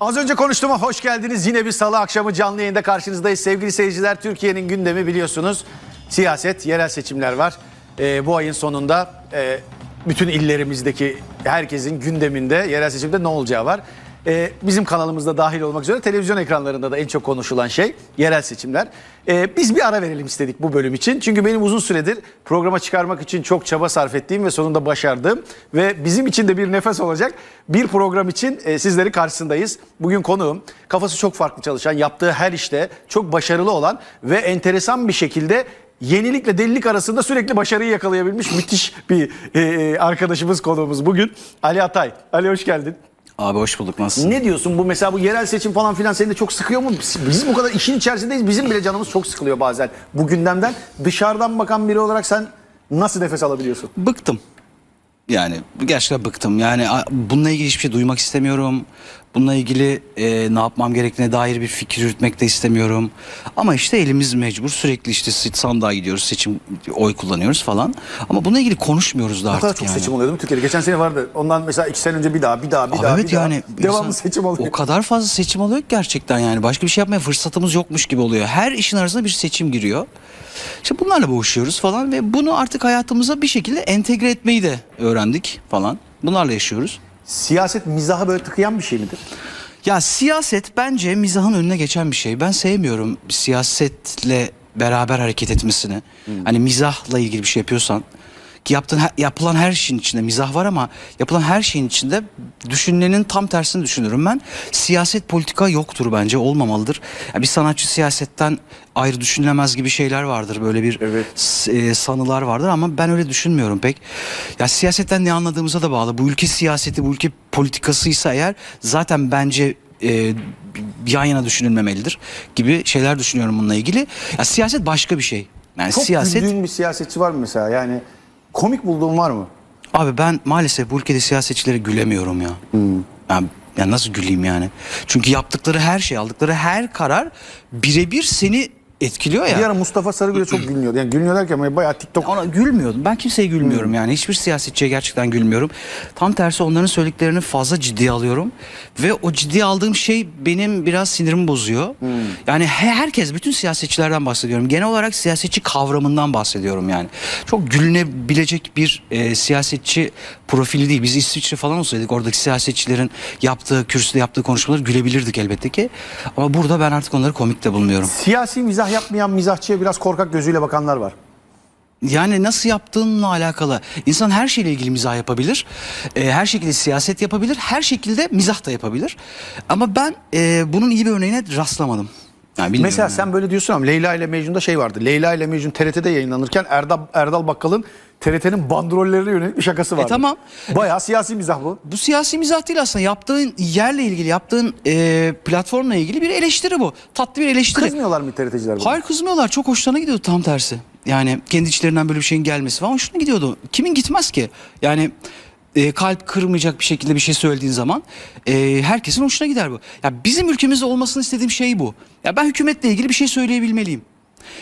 Az önce konuştuğuma hoş geldiniz. Yine bir salı akşamı canlı yayında karşınızdayız. Sevgili seyirciler Türkiye'nin gündemi biliyorsunuz. Siyaset, yerel seçimler var. Ee, bu ayın sonunda e, bütün illerimizdeki herkesin gündeminde yerel seçimde ne olacağı var. Ee, bizim kanalımızda dahil olmak üzere televizyon ekranlarında da en çok konuşulan şey yerel seçimler. Ee, biz bir ara verelim istedik bu bölüm için. Çünkü benim uzun süredir programa çıkarmak için çok çaba sarf ettiğim ve sonunda başardığım ve bizim için de bir nefes olacak bir program için e, sizlerin karşısındayız. Bugün konuğum kafası çok farklı çalışan, yaptığı her işte çok başarılı olan ve enteresan bir şekilde yenilikle delilik arasında sürekli başarıyı yakalayabilmiş müthiş bir e, e, arkadaşımız konuğumuz bugün. Ali Atay. Ali hoş geldin. Abi hoş bulduk nasılsın? Ne diyorsun bu mesela bu yerel seçim falan filan seni de çok sıkıyor mu? Biz, biz bu kadar işin içerisindeyiz. Bizim bile canımız çok sıkılıyor bazen bu gündemden. Dışarıdan bakan biri olarak sen nasıl nefes alabiliyorsun? Bıktım. Yani gerçekten bıktım. Yani a- bununla ilgili hiçbir şey duymak istemiyorum. Bununla ilgili e, ne yapmam gerektiğine dair bir fikir yürütmek de istemiyorum. Ama işte elimiz mecbur. Sürekli işte sandığa gidiyoruz, seçim oy kullanıyoruz falan. Ama bununla ilgili konuşmuyoruz da artık kadar çok yani. seçim oluyor değil mi Türkiye'de? Geçen sene vardı. Ondan mesela iki sene önce bir daha, bir daha, bir Abi daha, evet bir daha. yani Devamlı insan- seçim oluyor. O kadar fazla seçim oluyor ki gerçekten yani. Başka bir şey yapmaya fırsatımız yokmuş gibi oluyor. Her işin arasında bir seçim giriyor. İşte bunlarla boğuşuyoruz falan ve bunu artık hayatımıza bir şekilde entegre etmeyi de öğrendik falan. Bunlarla yaşıyoruz. Siyaset mizaha böyle tıkayan bir şey midir? Ya siyaset bence mizahın önüne geçen bir şey. Ben sevmiyorum siyasetle beraber hareket etmesini. Hani mizahla ilgili bir şey yapıyorsan yaptığın yapılan her şeyin içinde mizah var ama yapılan her şeyin içinde düşünülenin tam tersini düşünüyorum ben. Siyaset politika yoktur bence olmamalıdır. Ya bir sanatçı siyasetten ayrı düşünülemez gibi şeyler vardır böyle bir Evet. e, sanılar vardır ama ben öyle düşünmüyorum pek. Ya siyasetten ne anladığımıza da bağlı. Bu ülke siyaseti, bu ülke politikasıysa eğer zaten bence e, yan yana düşünülmemelidir gibi şeyler düşünüyorum bununla ilgili. Ya siyaset başka bir şey. Yani Çok siyaset güldüğün bir siyasetçi var mı mesela? Yani komik bulduğun var mı? abi ben maalesef bu ülkede siyasetçilere gülemiyorum ya. Yani, ya nasıl güleyim yani? Çünkü yaptıkları her şey, aldıkları her karar birebir seni etkiliyor ya. Bir ara Mustafa Sarıgül'e çok gülünüyordu. Yani gülünüyor derken bayağı TikTok Ona gülmüyordum. Ben kimseye gülmüyorum yani. Hiçbir siyasetçiye gerçekten gülmüyorum. Tam tersi onların söylediklerini fazla ciddiye alıyorum. Ve o ciddiye aldığım şey benim biraz sinirimi bozuyor. Yani he- herkes, bütün siyasetçilerden bahsediyorum. Genel olarak siyasetçi kavramından bahsediyorum yani. Çok gülünebilecek bir e, siyasetçi profili değil. Biz İsviçre falan olsaydık oradaki siyasetçilerin yaptığı, kürsüde yaptığı konuşmaları gülebilirdik elbette ki. Ama burada ben artık onları komik de bulmuyorum. Siyasi mizah yapmayan mizahçıya biraz korkak gözüyle bakanlar var. Yani nasıl yaptığınla alakalı. İnsan her şeyle ilgili mizah yapabilir. Ee, her şekilde siyaset yapabilir. Her şekilde mizah da yapabilir. Ama ben e, bunun iyi bir örneğine rastlamadım. Yani bilmiyorum Mesela sen böyle diyorsun ama Leyla ile Mecnun'da şey vardı. Leyla ile Mecnun TRT'de yayınlanırken Erdal, Erdal Bakkal'ın TRT'nin bandrollerine yönelik bir şakası vardı. E, tamam. Bayağı siyasi mizah bu. Bu siyasi mizah değil aslında. Yaptığın yerle ilgili, yaptığın e, platformla ilgili bir eleştiri bu. Tatlı bir eleştiri. Kızmıyorlar mı TRT'ciler? Hayır kızmıyorlar. Çok hoşlarına gidiyordu tam tersi. Yani kendi içlerinden böyle bir şeyin gelmesi falan hoşuna gidiyordu. Kimin gitmez ki? Yani e, kalp kırmayacak bir şekilde bir şey söylediğin zaman e, herkesin hoşuna gider bu. Ya bizim ülkemizde olmasını istediğim şey bu. Ya ben hükümetle ilgili bir şey söyleyebilmeliyim.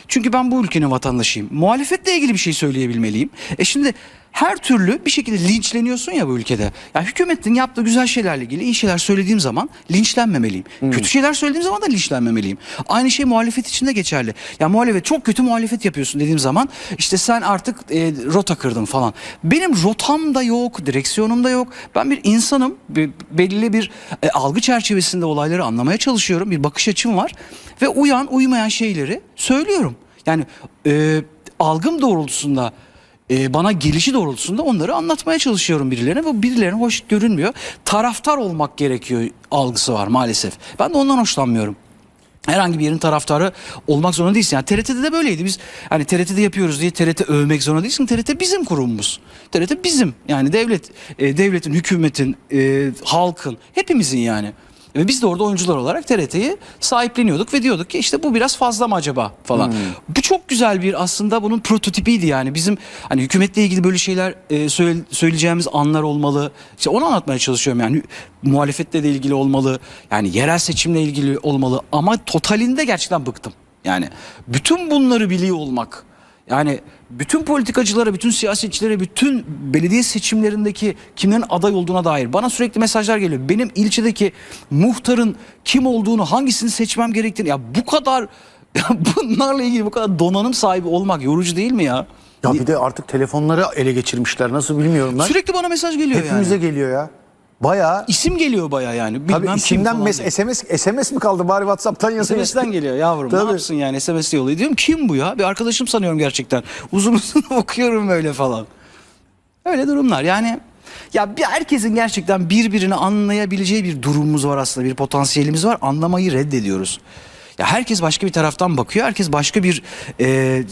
Çünkü ben bu ülkenin vatandaşıyım. Muhalefetle ilgili bir şey söyleyebilmeliyim. E şimdi her türlü bir şekilde linçleniyorsun ya bu ülkede. Ya hükümetin yaptığı güzel şeylerle ilgili iyi şeyler söylediğim zaman linçlenmemeliyim. Kötü şeyler söylediğim zaman da linçlenmemeliyim. Aynı şey muhalefet için de geçerli. Ya muhalefet çok kötü muhalefet yapıyorsun dediğim zaman işte sen artık e, rota kırdın falan. Benim rotam da yok, direksiyonum da yok. Ben bir insanım. Bir- belli bir e, algı çerçevesinde olayları anlamaya çalışıyorum. Bir bakış açım var ve uyan uymayan şeyleri söylüyorum. Yani e, algım doğrultusunda e, bana gelişi doğrultusunda onları anlatmaya çalışıyorum birilerine. Bu birilerine hoş görünmüyor. Taraftar olmak gerekiyor algısı var maalesef. Ben de ondan hoşlanmıyorum. Herhangi bir yerin taraftarı olmak zorunda değilsin. Yani TRT'de de böyleydi. Biz hani TRT'de yapıyoruz diye TRT övmek zorunda değilsin. TRT bizim kurumumuz. TRT bizim. Yani devlet, e, devletin, hükümetin, e, halkın, hepimizin yani. Ve biz de orada oyuncular olarak TRT'yi sahipleniyorduk ve diyorduk ki işte bu biraz fazla mı acaba falan. Bu çok güzel bir aslında bunun prototipiydi yani. Bizim hani hükümetle ilgili böyle şeyler e, söyle- söyleyeceğimiz anlar olmalı. İşte onu anlatmaya çalışıyorum yani. Muhalefetle de ilgili olmalı. Yani yerel seçimle ilgili olmalı ama totalinde gerçekten bıktım. Yani bütün bunları biliyor olmak Yani bütün politikacılara, bütün siyasetçilere, bütün belediye seçimlerindeki kimlerin aday olduğuna dair bana sürekli mesajlar geliyor. Benim ilçedeki muhtarın kim olduğunu, hangisini seçmem gerektiğini ya bu kadar ya bunlarla ilgili bu kadar donanım sahibi olmak yorucu değil mi ya? Ya bir de artık telefonları ele geçirmişler. Nasıl bilmiyorum ben. Sürekli bana mesaj geliyor Hepimize yani. geliyor ya. Bayağı İsim geliyor baya yani. Bilmem Tabii kim falan mes- diye. SMS SMS mi kaldı bari WhatsApp'tan yazın. SMS'den geliyor yavrum. Ne Tabii. yapsın yani SMS yolluyor. Diyorum kim bu ya? Bir arkadaşım sanıyorum gerçekten. Uzun uzun okuyorum böyle falan. Öyle durumlar yani. Ya bir herkesin gerçekten birbirini anlayabileceği bir durumumuz var aslında. Bir potansiyelimiz var. Anlamayı reddediyoruz. Ya herkes başka bir taraftan bakıyor. Herkes başka bir e,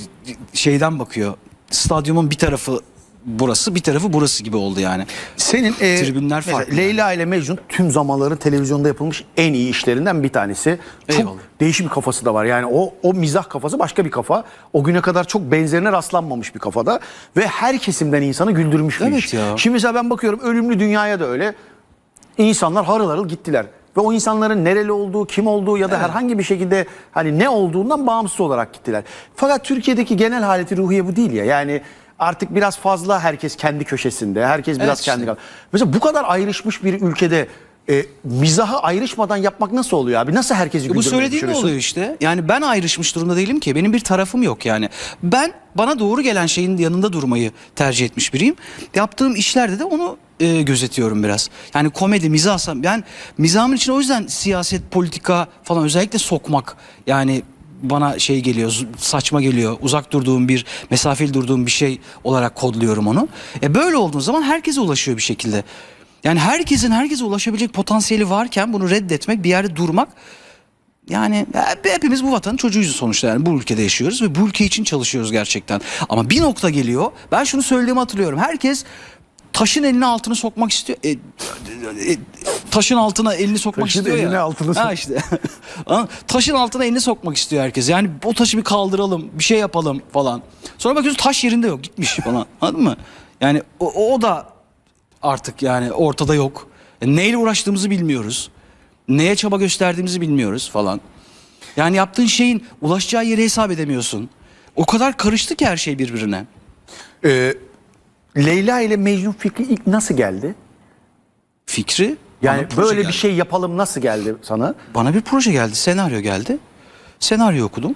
şeyden bakıyor. Stadyumun bir tarafı burası, bir tarafı burası gibi oldu yani. Senin e, Tribünler farklı Leyla ile Mecnun tüm zamanların televizyonda yapılmış en iyi işlerinden bir tanesi. Çok Eyvallah. değişik bir kafası da var. Yani o o mizah kafası başka bir kafa. O güne kadar çok benzerine rastlanmamış bir kafada ve her kesimden insanı güldürmüş bir Evet iş. ya. Şimdi mesela ben bakıyorum ölümlü dünyaya da öyle. İnsanlar harıl harıl gittiler. Ve o insanların nereli olduğu, kim olduğu ya da herhangi bir şekilde hani ne olduğundan bağımsız olarak gittiler. Fakat Türkiye'deki genel haleti ruhiye bu değil ya. Yani artık biraz fazla herkes kendi köşesinde, herkes biraz Evet işte. kendi... Mesela bu kadar ayrışmış bir ülkede e, mizahı ayrışmadan yapmak nasıl oluyor abi? Nasıl herkesi E Bu söylediğin ne düşünüyorsun? oluyor işte. Yani ben ayrışmış durumda değilim ki. Benim bir tarafım yok yani. Ben bana doğru gelen şeyin yanında durmayı tercih etmiş biriyim. Yaptığım işlerde de onu e, gözetiyorum biraz. Yani komedi, mizah. Ben mizahımın için o yüzden siyaset, politika falan özellikle sokmak yani bana şey geliyor, saçma geliyor. Uzak durduğum bir, mesafeli durduğum bir şey olarak kodluyorum onu. E böyle olduğu zaman herkese ulaşıyor bir şekilde. Yani herkesin herkese ulaşabilecek potansiyeli varken bunu reddetmek, bir yerde durmak yani hep- hepimiz bu vatanın çocuğuyuz sonuçta yani bu ülkede yaşıyoruz ve bu ülke için çalışıyoruz gerçekten. Ama bir nokta geliyor. Ben şunu söylediğimi hatırlıyorum. Herkes taşın eline altını sokmak istiyor. E, e, taşın altına elini sokmak Taşın istiyor eline ya. altını sok- Ha işte. Taşın altına elini sokmak istiyor herkes. Yani o taşı bir kaldıralım, bir şey yapalım falan. Sonra bakıyorsun taş yerinde yok, gitmiş falan. Anladın mı? Yani o, o da artık yani ortada yok. E, neyle uğraştığımızı bilmiyoruz. Neye çaba gösterdiğimizi bilmiyoruz falan. Yani yaptığın şeyin ulaşacağı yeri hesap edemiyorsun. O kadar karıştı ki her şey birbirine. E, Leyla ile Mecnun fikri ilk nasıl geldi? Fikri Yani bana böyle bir geldi. şey yapalım nasıl geldi sana? Bana bir proje geldi, senaryo geldi. Senaryo okudum.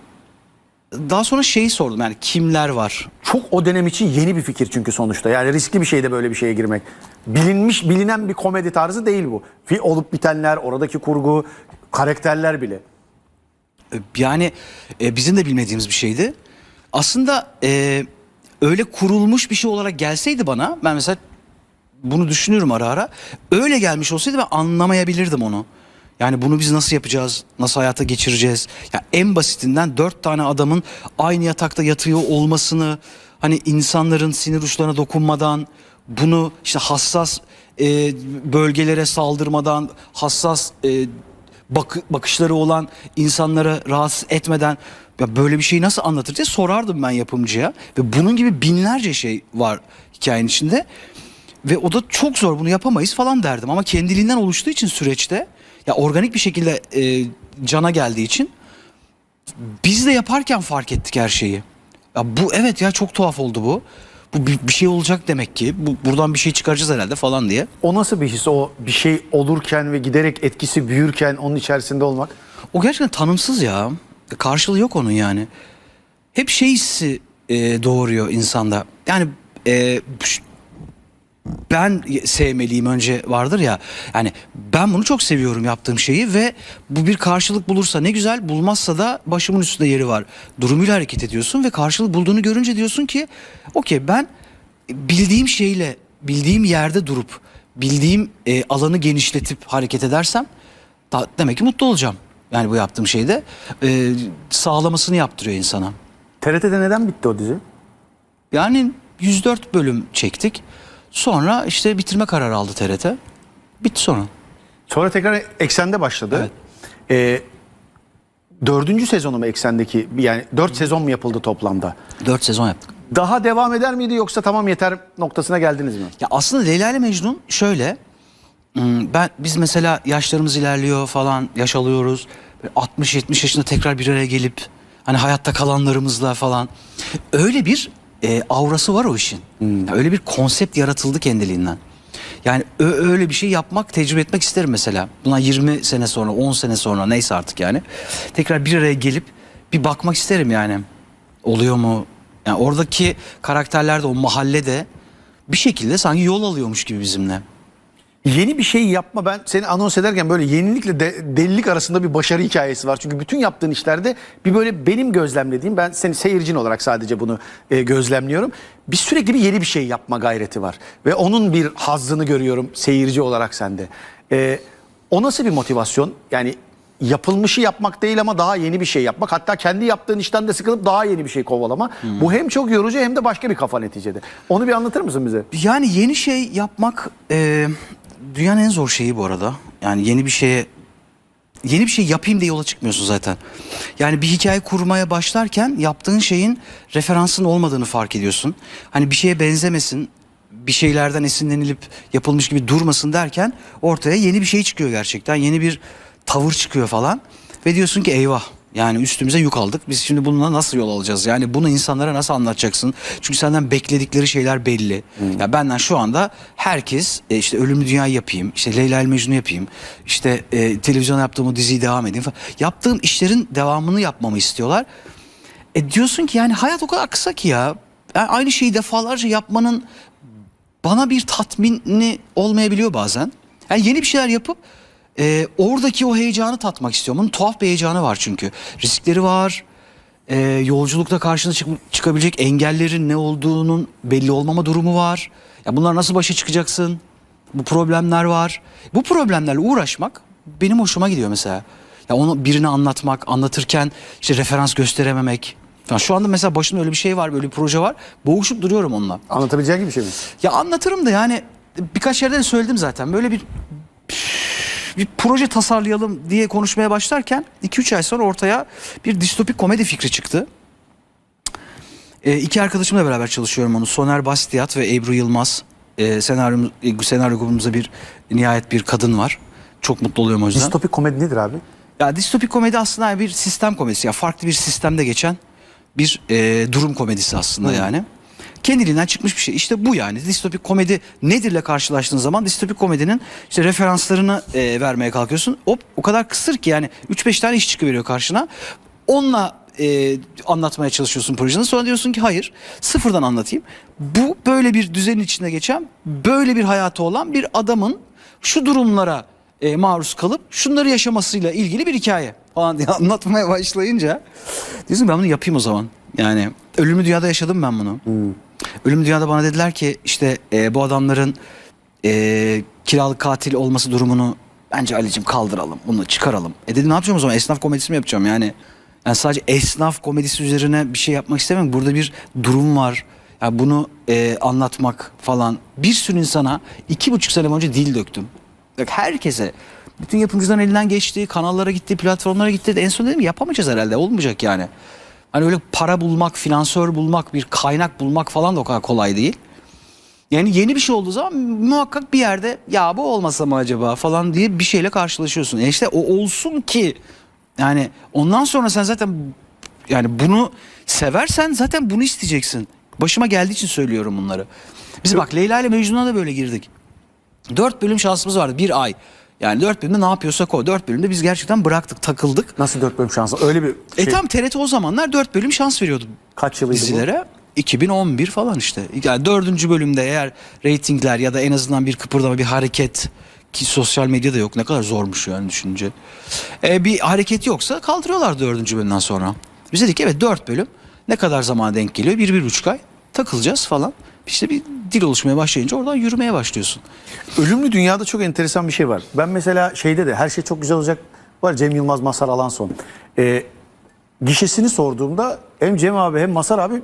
Daha sonra şeyi sordum yani kimler var? Çok o dönem için yeni bir fikir çünkü sonuçta. Yani riskli bir şeyde böyle bir şeye girmek. Bilinmiş, bilinen bir komedi tarzı değil bu. Fi- Olup bitenler, oradaki kurgu, karakterler bile. E, Yani e, bizim de bilmediğimiz bir şeydi. Aslında e, öyle kurulmuş bir şey olarak gelseydi bana ben mesela bunu düşünüyorum ara ara. Öyle gelmiş olsaydı ben anlamayabilirdim onu. Yani bunu biz nasıl yapacağız? Nasıl hayata geçireceğiz? Ya en basitinden dört tane adamın aynı yatakta yatıyor olmasını hani insanların sinir uçlarına dokunmadan bunu işte hassas e, bölgelere saldırmadan hassas e, bakı- bakışları olan insanlara rahatsız etmeden ya böyle bir şeyi nasıl anlatır diye sorardım ben yapımcıya ve bunun gibi binlerce şey var hikayenin içinde. Ve o da çok zor bunu yapamayız falan derdim ama kendiliğinden oluştuğu için süreçte ya organik bir şekilde e, cana geldiği için biz de yaparken fark ettik her şeyi. Ya bu evet ya çok tuhaf oldu bu. Bu bir, bir şey olacak demek ki. Bu, buradan bir şey çıkaracağız herhalde falan diye. O nasıl bir his? O bir şey olurken ve giderek etkisi büyürken onun içerisinde olmak. O gerçekten tanımsız ya. Karşılığı yok onun yani. Hep şey hissi e, doğuruyor insanda. Yani e, ş- ben sevmeliyim önce vardır ya. Yani ben bunu çok seviyorum yaptığım şeyi ve bu bir karşılık bulursa ne güzel bulmazsa da başımın üstünde yeri var. Durumuyla hareket ediyorsun ve karşılık bulduğunu görünce diyorsun ki okey ben bildiğim şeyle bildiğim yerde durup bildiğim e, alanı genişletip hareket edersem da, demek ki mutlu olacağım. Yani bu yaptığım şeyde e, sağlamasını yaptırıyor insana. TRT'de neden bitti o dizi? Yani 104 bölüm çektik. Sonra işte bitirme kararı aldı TRT. Bitti sonra. Sonra tekrar eksende başladı. Evet. Ee, dördüncü sezonu mu eksendeki? Yani dört sezon mu yapıldı toplamda? 4 sezon yaptık. Daha devam eder miydi yoksa tamam yeter noktasına geldiniz mi? Ya aslında Leyla ile Mecnun şöyle. hmm, Ben biz mesela yaşlarımız ilerliyor falan, yaş alıyoruz. 60-70 yaşında tekrar bir araya gelip Hani hayatta kalanlarımızla falan. Öyle bir e, aurası var o işin. Hmm. Öyle bir konsept yaratıldı kendiliğinden. Yani öyle bir şey yapmak, tecrübe etmek isterim mesela. Buna 20 sene sonra, 10 sene sonra neyse artık yani. Tekrar bir araya gelip bir bakmak isterim yani. Oluyor mu? Yani oradaki karakterler de o mahallede bir şekilde sanki yol alıyormuş gibi bizimle. Yeni bir şey yapma ben seni anons ederken böyle yenilikle de, delilik arasında bir başarı hikayesi var. Çünkü bütün yaptığın işlerde bir böyle benim gözlemlediğim ben seni seyircin olarak sadece bunu e, gözlemliyorum. Bir sürekli bir yeni bir şey yapma gayreti var. Ve onun bir hazzını görüyorum seyirci olarak sende. E, o nasıl bir motivasyon? Yani yapılmışı yapmak değil ama daha yeni bir şey yapmak. Hatta kendi yaptığın işten de sıkılıp daha yeni bir şey kovalama. Bu hem çok yorucu hem de başka bir kafa neticede. Onu bir anlatır mısın bize? Yani yeni şey yapmak e, dünyanın en zor şeyi bu arada. Yani yeni bir şeye yeni bir şey yapayım diye yola çıkmıyorsun zaten. Yani bir hikaye kurmaya başlarken yaptığın şeyin referansın olmadığını fark ediyorsun. Hani bir şeye benzemesin, bir şeylerden esinlenilip yapılmış gibi durmasın derken ortaya yeni bir şey çıkıyor gerçekten. Yeni bir tavır çıkıyor falan ve diyorsun ki eyvah yani üstümüze yük aldık. Biz şimdi bununla nasıl yol alacağız? Yani bunu insanlara nasıl anlatacaksın? Çünkü senden bekledikleri şeyler belli. Ya benden şu anda herkes e, işte Ölümlü Dünya'yı yapayım, işte Leyla ile Mecnun'u yapayım, işte e, televizyona yaptığım o diziyi devam edeyim falan. Yaptığım işlerin devamını yapmamı istiyorlar. E diyorsun ki yani hayat o kadar kısa ki ya. Yani aynı şeyi defalarca yapmanın bana bir tatmini olmayabiliyor bazen. Yani yeni bir şeyler yapıp e, oradaki o heyecanı tatmak istiyorum. Bunun tuhaf bir heyecanı var çünkü. Riskleri var. E, yolculukta karşına çık- çıkabilecek engellerin ne olduğunun belli olmama durumu var. Ya bunlar nasıl başa çıkacaksın? Bu problemler var. Bu problemlerle uğraşmak benim hoşuma gidiyor mesela. Ya onu birine anlatmak, anlatırken işte referans gösterememek. Ya şu anda mesela başında öyle bir şey var, böyle bir proje var. Boğuşup duruyorum onunla. Anlatabileceğin gibi bir şey mi? Ya anlatırım da yani birkaç yerde de söyledim zaten. Böyle bir bir proje tasarlayalım diye konuşmaya başlarken 2-3 ay sonra ortaya bir distopik komedi fikri çıktı. E, iki arkadaşımla beraber çalışıyorum onu. Soner Bastiat ve Ebru Yılmaz. E, senaryo, senaryo grubumuzda bir nihayet bir kadın var. Çok mutlu oluyorum o yüzden. Distopik komedi nedir abi? Ya distopik komedi aslında bir sistem komedisi. Ya farklı bir sistemde geçen bir e, durum komedisi aslında yani. Kendiliğinden çıkmış bir şey. İşte bu yani. Distopik komedi nedirle karşılaştığın zaman distopik komedinin işte referanslarını e, vermeye kalkıyorsun. Hop o kadar kısır ki yani 3-5 tane iş çıkıveriyor karşına. Onunla e, anlatmaya çalışıyorsun projeni. Sonra diyorsun ki hayır sıfırdan anlatayım. Bu böyle bir düzenin içinde geçen böyle bir hayatı olan bir adamın şu durumlara e, maruz kalıp şunları yaşamasıyla ilgili bir hikaye falan diye anlatmaya başlayınca diyorsun ben bunu yapayım o zaman. Yani ölümlü dünyada yaşadım ben bunu. Ölümlü dünyada bana dediler ki işte e, bu adamların e, kiralık katil olması durumunu bence Ali'cim kaldıralım bunu çıkaralım. E dedim ne yapacağım o zaman esnaf komedisi mi yapacağım yani? Yani sadece esnaf komedisi üzerine bir şey yapmak istemiyorum. Burada bir durum var. Yani bunu e, anlatmak falan. Bir sürü insana iki buçuk sene boyunca dil döktüm. Bak herkese. Bütün yapımcıların elinden geçti, kanallara gitti, platformlara gitti. En son dedim yapamayacağız herhalde. Olmayacak yani. Hani öyle para bulmak, finansör bulmak, bir kaynak bulmak falan da o kadar kolay değil. Yani yeni bir şey olduğu zaman muhakkak bir yerde ya bu olmasa mı acaba falan diye bir şeyle karşılaşıyorsun. E işte o olsun ki yani ondan sonra sen zaten yani bunu seversen zaten bunu isteyeceksin. Başıma geldiği için söylüyorum bunları. Biz bak Leyla ile Mecnun'a da böyle girdik. Dört bölüm şansımız vardı bir ay. Yani dört bölümde ne yapıyorsak o. Dört bölümde biz gerçekten bıraktık takıldık. Nasıl dört bölüm şansı? Öyle bir şey. E tam TRT o zamanlar dört bölüm şans veriyordu Kaç yılıydı bu? dizilere. 2011 falan işte. Yani dördüncü bölümde eğer reytingler ya da en azından bir kıpırdama bir hareket ki sosyal medyada yok ne kadar zormuş yani düşününce. E, bir hareket yoksa kaldırıyorlar dördüncü bölümden sonra. Biz dedik evet dört bölüm ne kadar zamana denk geliyor? Bir, bir buçuk ay takılacağız falan. İşte bir dil oluşmaya başlayınca oradan yürümeye başlıyorsun. Ölümlü dünyada çok enteresan bir şey var. Ben mesela şeyde de her şey çok güzel olacak. Var Cem Yılmaz, Masar Alanson. Ee, gişesini sorduğumda hem Cem abi hem Masar abi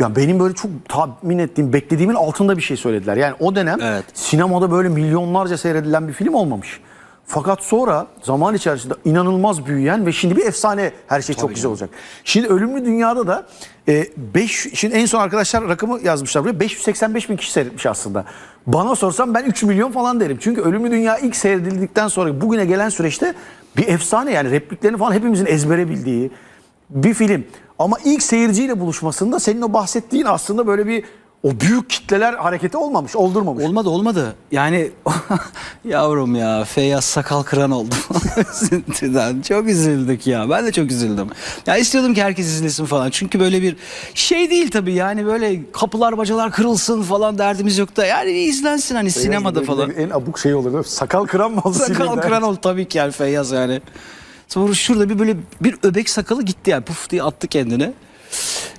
ya benim böyle çok tahmin ettiğim, beklediğimin altında bir şey söylediler. Yani o dönem Evet. sinemada böyle milyonlarca seyredilen bir film olmamış. Fakat sonra zaman içerisinde inanılmaz büyüyen ve şimdi bir efsane her şey çok güzel olacak. Şimdi Ölümlü Dünya'da da 5 şimdi en son arkadaşlar rakamı yazmışlar buraya 585 bin kişi seyretmiş aslında. Bana sorsam ben 3 milyon falan derim. Çünkü Ölümlü Dünya ilk seyredildikten sonra bugüne gelen süreçte bir efsane yani repliklerini falan hepimizin ezbere bildiği bir film. Ama ilk seyirciyle buluşmasında senin o bahsettiğin aslında böyle bir o büyük kitleler hareketi olmamış, oldurmamış. Olmadı olmadı. Yani yavrum ya Feyyaz sakal kıran oldu. Üzüntüden. Çok üzüldük ya. Ben de çok üzüldüm. Ya istiyordum ki herkes izlesin falan. Çünkü böyle bir şey değil tabii yani böyle kapılar bacalar kırılsın falan derdimiz yok da. Yani izlensin hani sinemada falan. En abuk şey olur. Sakal kıran mı oldu? Sakal kıran oldu tabii ki yani Feyyaz yani. Sonra şurada bir böyle bir öbek sakalı gitti yani puf diye attı kendine.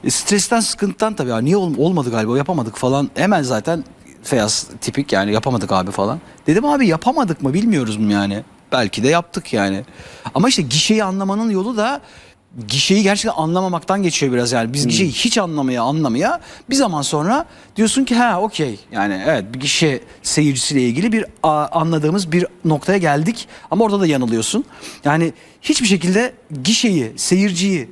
Stresten sıkıntıdan tabii ya niye ol- olmadı galiba yapamadık falan. Hemen zaten Feyyaz tipik yani yapamadık abi falan. Dedim abi yapamadık mı bilmiyoruz mu yani. Belki de yaptık yani. Ama işte gişeyi anlamanın yolu da gişeyi gerçekten anlamamaktan geçiyor biraz yani. Biz gişeyi hiç anlamaya anlamaya bir zaman sonra diyorsun ki ha okey yani evet bir gişe seyircisiyle ilgili bir a, anladığımız bir noktaya geldik ama orada da yanılıyorsun. Yani hiçbir şekilde gişeyi, seyirciyi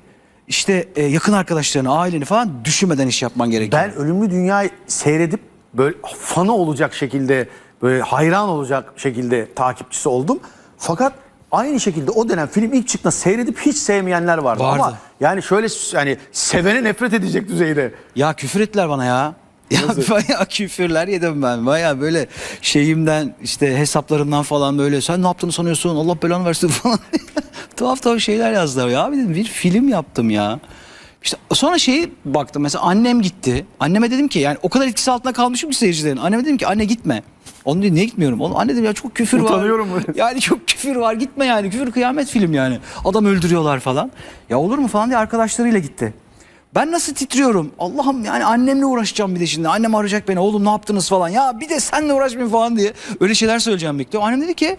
işte e, yakın arkadaşlarını, aileni falan düşünmeden iş yapman gerekiyor. Ben Ölümlü Dünya'yı seyredip böyle fanı olacak şekilde, böyle hayran olacak şekilde takipçisi oldum. Fakat aynı şekilde o dönem film ilk çıktığında seyredip hiç sevmeyenler vardı. Vardı. Ama yani şöyle yani sevene nefret edecek düzeyde. Ya küfür ettiler bana ya. Ya bayağı küfürler yedim ben. Bayağı böyle şeyimden işte hesaplarımdan falan böyle sen ne yaptığını sanıyorsun Allah belanı versin falan. Tuhaf tuhaf şeyler yazdılar ya. Abi dedim bir film yaptım ya. İşte sonra şeyi baktım mesela annem gitti. Anneme dedim ki yani o kadar etkisi altında kalmışım ki seyircilerin. Anneme dedim ki anne gitme. Onu diyor niye gitmiyorum? Oğlum anne dedim ya çok küfür var. Utanıyorum. Yani çok küfür var gitme yani. Küfür kıyamet film yani. Adam öldürüyorlar falan. Ya olur mu falan diye arkadaşlarıyla gitti. Ben nasıl titriyorum? Allah'ım yani annemle uğraşacağım bir de şimdi. Annem arayacak beni. Oğlum ne yaptınız falan. Ya bir de senle uğraşmayayım falan diye. Öyle şeyler söyleyeceğim bekliyorum. Annem dedi ki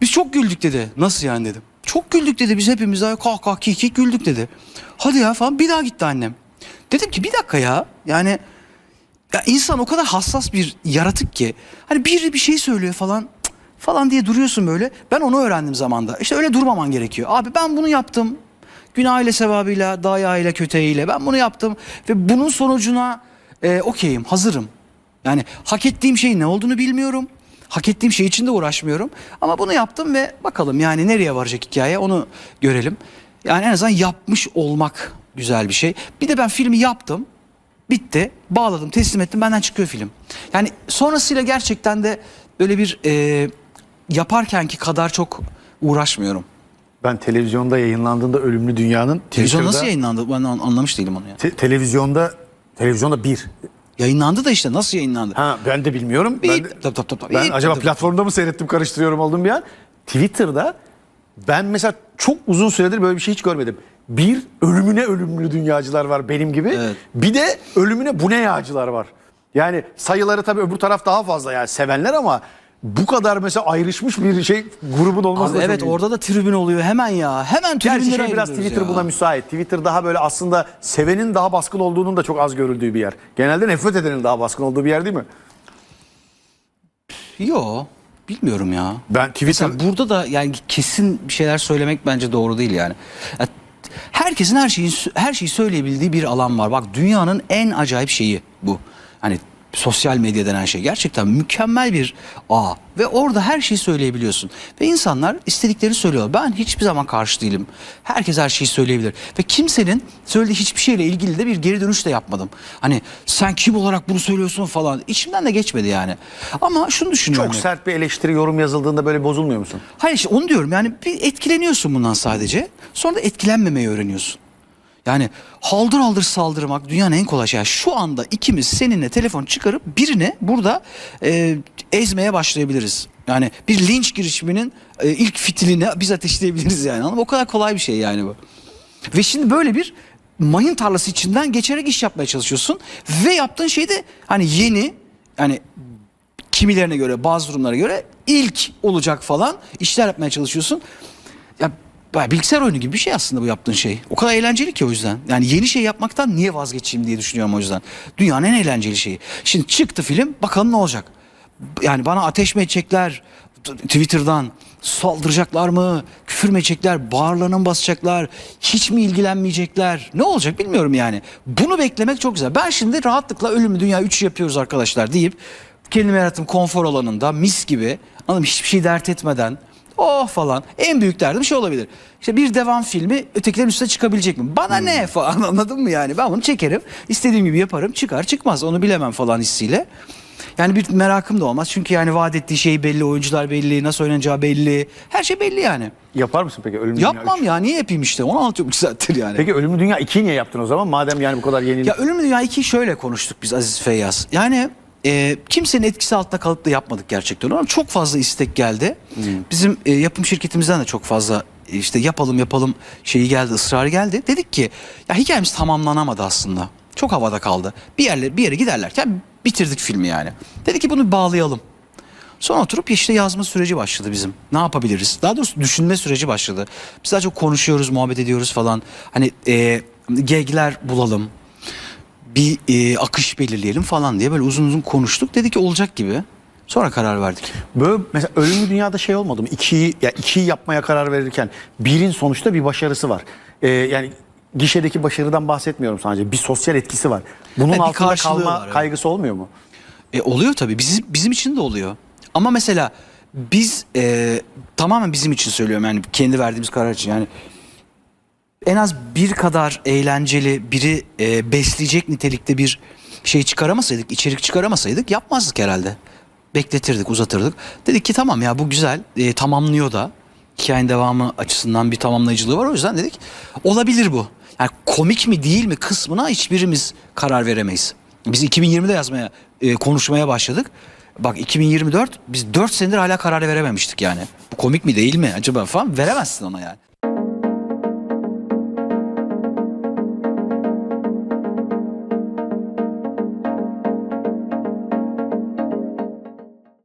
biz çok güldük dedi. Nasıl yani dedim. Çok güldük dedi. Biz hepimiz daha kah kah kih kih güldük dedi. Hadi ya falan. Bir daha gitti annem. Dedim ki bir dakika ya. Yani ya insan o kadar hassas bir yaratık ki. Hani biri bir şey söylüyor falan falan diye duruyorsun böyle. Ben onu öğrendim zamanda. İşte öyle durmaman gerekiyor. Abi ben bunu yaptım. Günah ile sevabıyla, dayağıyla, köteğiyle ben bunu yaptım. Ve bunun sonucuna e, okeyim, hazırım. Yani hak ettiğim şeyin ne olduğunu bilmiyorum. Hak ettiğim şey için de uğraşmıyorum. Ama bunu yaptım ve bakalım yani nereye varacak hikaye onu görelim. Yani en azından yapmış olmak güzel bir şey. Bir de ben filmi yaptım. Bitti. Bağladım, teslim ettim. Benden çıkıyor film. Yani sonrasıyla gerçekten de böyle bir e, yaparkenki kadar çok uğraşmıyorum. Ben televizyonda yayınlandığında Ölümlü Dünya'nın Televizyon Twitter'da- nasıl yayınlandı? Ben an- anlamış değilim onu ya. Te- televizyonda televizyonda bir. Yayınlandı da işte nasıl yayınlandı? Ha ben de bilmiyorum. Bir- Ben, de- Tabii, tabii, tabii. ben acaba tabii. platformda mı seyrettim karıştırıyorum oldum bir an. Twitter'da ben mesela çok uzun süredir böyle bir şey hiç görmedim. Bir ölümüne ölümlü dünyacılar var benim gibi. Evet. Bir de ölümüne bu ne yağcılar var. Yani sayıları tabii öbür taraf daha fazla yani sevenler ama bu kadar mesela ayrışmış bir şey grubun olması Abi da çok evet ilginç. orada da tribün oluyor hemen ya. Hemen Gerçi tribünlere şey biraz Twitter ya. buna müsait. Twitter daha böyle aslında sevenin daha baskın olduğunun da çok az görüldüğü bir yer. Genelde nefret edenin daha baskın olduğu bir yer değil mi? Yo bilmiyorum ya. Ben Twitter Mesela burada da yani kesin bir şeyler söylemek bence doğru değil yani. Ya, herkesin her şeyi her şeyi söyleyebildiği bir alan var. Bak dünyanın en acayip şeyi bu. Hani sosyal medya denen şey gerçekten mükemmel bir ağ ve orada her şeyi söyleyebiliyorsun. Ve insanlar istediklerini söylüyorlar. Ben hiçbir zaman karşı değilim. Herkes her şeyi söyleyebilir. Ve kimsenin söylediği hiçbir şeyle ilgili de bir geri dönüş de yapmadım. Hani sen kim olarak bunu söylüyorsun falan. İçimden de geçmedi yani. Ama şunu düşünüyorum. çok sert bir eleştiri yorum yazıldığında böyle bozulmuyor musun? Hayır işte onu diyorum yani bir etkileniyorsun bundan sadece. Sonra da etkilenmemeyi öğreniyorsun. Yani haldır haldır saldırmak dünyanın en kolay şeyi. Şu anda ikimiz seninle telefon çıkarıp birini burada e, ezmeye başlayabiliriz. Yani bir linç girişiminin e, ilk fitilini biz ateşleyebiliriz yani. O kadar kolay bir şey yani bu. Ve şimdi böyle bir mayın tarlası içinden geçerek iş yapmaya çalışıyorsun. Ve yaptığın şey de hani yeni yani kimilerine göre bazı durumlara göre ilk olacak falan işler yapmaya çalışıyorsun. Ya bayağı bilgisayar oyunu gibi bir şey aslında bu yaptığın şey. O kadar eğlenceli ki o yüzden. Yani yeni şey yapmaktan niye vazgeçeyim diye düşünüyorum o yüzden. Dünyanın en eğlenceli şeyi. Şimdi çıktı film bakalım ne olacak. Yani bana ateş mi edecekler Twitter'dan saldıracaklar mı? Küfür mü edecekler? Bağırlarına mı basacaklar? Hiç mi ilgilenmeyecekler? Ne olacak bilmiyorum yani. Bunu beklemek çok güzel. Ben şimdi rahatlıkla Ölümlü Dünya 3 yapıyoruz arkadaşlar deyip kendime yarattığım konfor alanında mis gibi anladın mı? hiçbir şey dert etmeden Oh falan. En büyük derdim şey olabilir. İşte bir devam filmi ötekilerin üstüne çıkabilecek mi? Bana ne falan anladın mı yani? Ben bunu çekerim. istediğim gibi yaparım. Çıkar çıkmaz onu bilemem falan hissiyle. Yani bir merakım da olmaz. Çünkü yani vaat ettiği şey belli, oyuncular belli, nasıl oynanacağı belli. Her şey belli yani. Yapar mısın peki Ölümlü Dünya Yapmam üç? ya niye yapayım işte onu anlatıyorum iki saattir yani. Peki Ölümlü Dünya 2'yi niye yaptın o zaman? Madem yani bu kadar yenilik. Ya Ölümlü Dünya 2'yi şöyle konuştuk biz Aziz Feyyaz. Yani e, kimsenin etkisi altında kalıp da yapmadık gerçekten ama çok fazla istek geldi. Bizim e, yapım şirketimizden de çok fazla e, işte yapalım yapalım şeyi geldi ısrarı geldi. Dedik ki ya hikayemiz tamamlanamadı aslında. Çok havada kaldı. Bir yerle bir yere giderlerken bitirdik filmi yani. Dedik ki bunu bağlayalım. Sonra oturup işte yazma süreci başladı bizim. Ne yapabiliriz? Daha doğrusu düşünme süreci başladı. Biz daha çok konuşuyoruz, muhabbet ediyoruz falan. Hani e, gagler bulalım. Bir e, akış belirleyelim falan diye böyle uzun uzun konuştuk. Dedi ki olacak gibi. Sonra karar verdik. Böyle mesela Ölümlü Dünya'da şey olmadı mı? İkiyi, ya ikiyi yapmaya karar verirken birin sonuçta bir başarısı var. Ee, yani gişedeki başarıdan bahsetmiyorum sadece. Bir sosyal etkisi var. Bunun bir altında kalma var, evet. kaygısı olmuyor mu? E, oluyor tabii. Bizim, bizim için de oluyor. Ama mesela biz e, tamamen bizim için söylüyorum yani kendi verdiğimiz karar için yani en az bir kadar eğlenceli biri e, besleyecek nitelikte bir şey çıkaramasaydık, içerik çıkaramasaydık yapmazdık herhalde. Bekletirdik, uzatırdık. Dedik ki tamam ya bu güzel, e, tamamlıyor da. Hikayenin devamı açısından bir tamamlayıcılığı var. O yüzden dedik olabilir bu. Yani komik mi değil mi kısmına hiçbirimiz karar veremeyiz. Biz 2020'de yazmaya, e, konuşmaya başladık. Bak 2024 biz 4 senedir hala karar verememiştik yani. Bu komik mi değil mi acaba falan veremezsin ona yani.